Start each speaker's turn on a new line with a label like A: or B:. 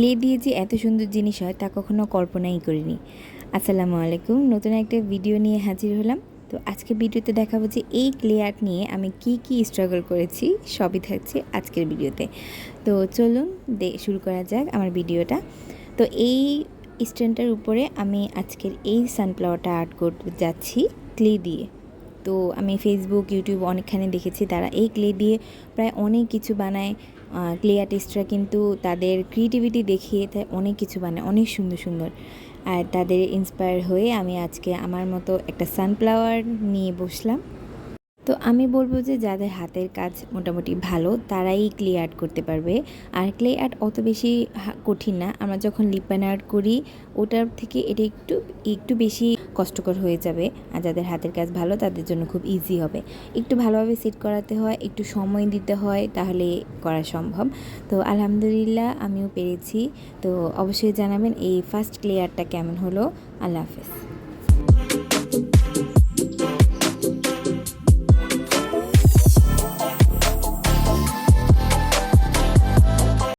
A: Clay দিয়ে যে এত সুন্দর জিনিস হয়, তা কখনো কল্পনাই করিনি। আসসালামু আলাইকুম। নতুন একটা ভিডিও নিয়ে হাজির হলাম। তো আজকে ভিডিওতে দেখাবো যে এই ক্লে আর্ট নিয়ে আমি কি কি স্ট্রাগল করেছি, সবই থাকছে আজকের ভিডিওতে। তো চলুন শুরু করা যাক আমার ভিডিওটা। তো এই স্ট্যান্ডটার উপরে আমি আজকের এই সানফ্লাওয়ারটা আর্ট করতে যাচ্ছি ক্লে দিয়ে। তো আমি ফেসবুক ইউটিউব অনেকখানে দেখেছি। তারা এই ক্লে দিয়ে প্রায় অনেক কিছু বানায়। ক্লে আর্টিস্টরা কিন্তু তাদের ক্রিয়েটিভিটি দেখিয়ে তাই অনেক কিছু বানায়। অনেক সুন্দর সুন্দর। আর তাদের ইন্সপায়ার হয়ে আমি আজকে আমার মতো একটা সানফ্লাওয়ার নিয়ে বসলাম। তো আমি বলব যে যাদের হাতের কাজ মোটামুটি ভালো, তারাই ক্লে আর্ট করতে পারবে। আর ক্লে আর্ট অত বেশি কঠিন না। আমরা যখন লিপান আর্ট করি, ওটার থেকে এটা একটু একটু বেশি কষ্টকর হয়ে যাবে। আর যাদের হাতের কাজ ভালো, তাদের জন্য খুব ইজি হবে। একটু ভালোভাবে সেট করাতে হয়, একটু সময় দিতে হয়, তাহলে করা সম্ভব। তো আলহামদুলিল্লাহ, আমিও পেরেছি। তো অবশ্যই জানাবেন এই ফার্স্ট ক্লে আর্টটা কেমন হলো। আল্লাহ হাফেজ।